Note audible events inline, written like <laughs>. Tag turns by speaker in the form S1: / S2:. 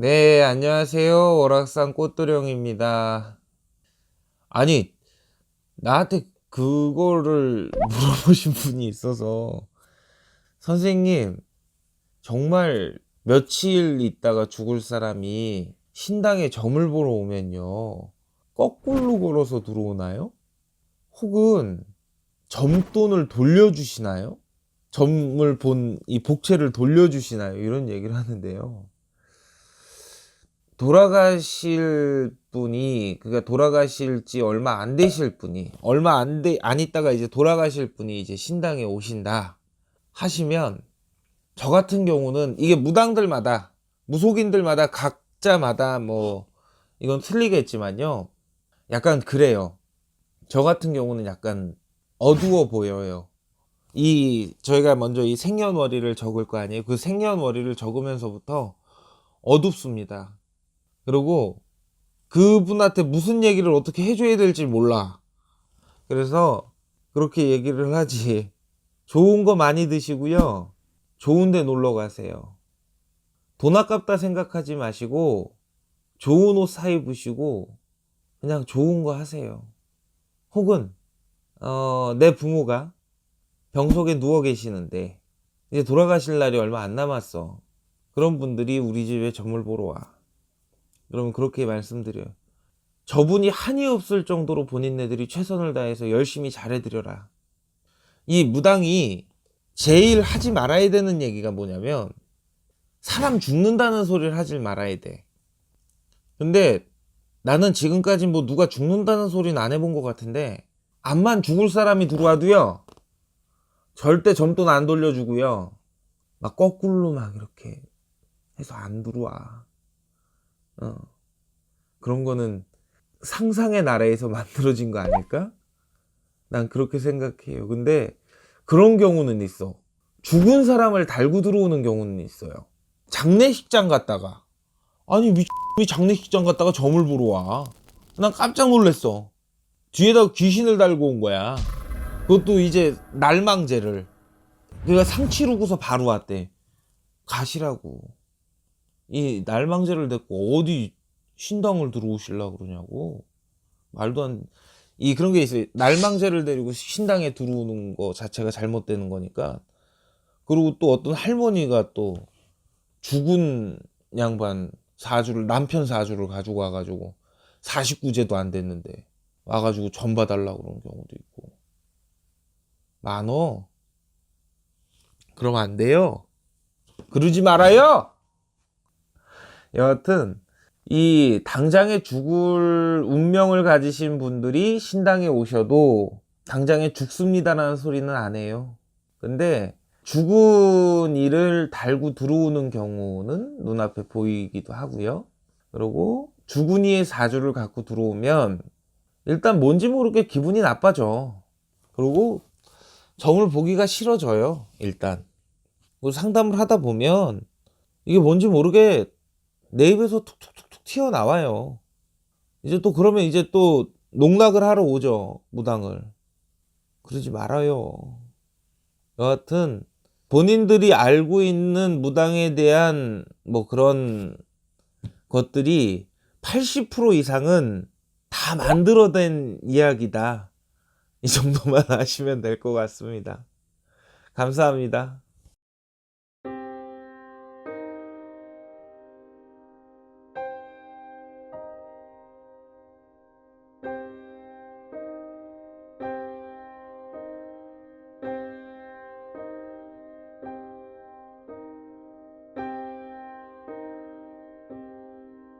S1: 네, 안녕하세요. 월악산 꽃도령입니다. 아니, 나한테 그거를 <laughs> 물어보신 분이 있어서, 선생님, 정말 며칠 있다가 죽을 사람이 신당에 점을 보러 오면요, 거꾸로 걸어서 들어오나요? 혹은 점돈을 돌려주시나요? 점을 본 이 복채를 돌려주시나요? 이런 얘기를 하는데요. 돌아가실 분이 그러니까 돌아가실지 얼마 안 되실 분이 얼마 안 돼 안 있다가 이제 돌아가실 분이 이제 신당에 오신다 하시면 저 같은 경우는 이게 무당들마다 무속인들마다 각자마다 뭐 이건 틀리겠지만요. 약간 그래요. 저 같은 경우는 약간 어두워 보여요. 이 저희가 먼저 이 생년월일을 적을 거 아니에요. 그 생년월일을 적으면서부터 어둡습니다 그리고 그분한테 무슨 얘기를 어떻게 해줘야 될지 몰라. 그래서 그렇게 얘기를 하지. <laughs> 좋은 거 많이 드시고요. 좋은 데 놀러 가세요. 돈 아깝다 생각하지 마시고 좋은 옷 사 입으시고 그냥 좋은 거 하세요. 혹은 어, 내 부모가 병석에 누워 계시는데 이제 돌아가실 날이 얼마 안 남았어. 그런 분들이 우리 집에 점을 보러 와. 여러분 그렇게 말씀드려요. 저분이 한이 없을 정도로 본인네들이 최선을 다해서 열심히 잘해드려라. 이 무당이 제일 하지 말아야 되는 얘기가 뭐냐면 사람 죽는다는 소리를 하지 말아야 돼. 근데 나는 지금까지 뭐 누가 죽는다는 소리는 안 해본 것 같은데 암만 죽을 사람이 들어와도요 절대 점돈 안 돌려주고요 막 거꾸로 막 이렇게 해서 안 들어와. 어. 그런 거는 상상의 나라에서 <laughs> 만들어진 거 아닐까? 난 그렇게 생각해요. 근데 그런 경우는 있어. 죽은 사람을 달고 들어오는 경우는 있어요. 장례식장 갔다가 아니 미친이 장례식장 갔다가 점을 보러 와. 난 깜짝 놀랐어. 뒤에다가 귀신을 달고 온 거야. 그것도 이제 날망제를. 그가 상 치르고서 바로 왔대. 가시라고. 이 날망제를 데리고 어디 신당을 들어오실라 그러냐고. 말도 안 이 그런 게 있어요. 날망제를 데리고 신당에 들어오는 거 자체가 잘못되는 거니까. 그리고 또 어떤 할머니가 또 죽은 양반 사주를 남편 사주를 가지고 와가지고 49제도 안 됐는데 와가지고 전 봐달라고 그러는 경우도 있고. 많어 그러면 안 돼요. 그러지 말아요 여하튼 이 당장에 죽을 운명을 가지신 분들이 신당에 오셔도 당장에 죽습니다라는 소리는 안 해요. 근데 죽은 이를 달고 들어오는 경우는 눈앞에 보이기도 하고요. 그리고 죽은 이의 사주를 갖고 들어오면 일단 뭔지 모르게 기분이 나빠져. 그리고 점을 보기가 싫어져요. 일단. 뭐 상담을 하다 보면 이게 뭔지 모르게 내 입에서 툭툭툭툭 튀어나와요. 이제 또 그러면 이제 또 농락을 하러 오죠. 무당을. 그러지 말아요. 여하튼 본인들이 알고 있는 무당에 대한 뭐 그런 것들이 80% 이상은 다 만들어낸 이야기다. 이 정도만 <laughs> 아시면 될 것 같습니다. 감사합니다.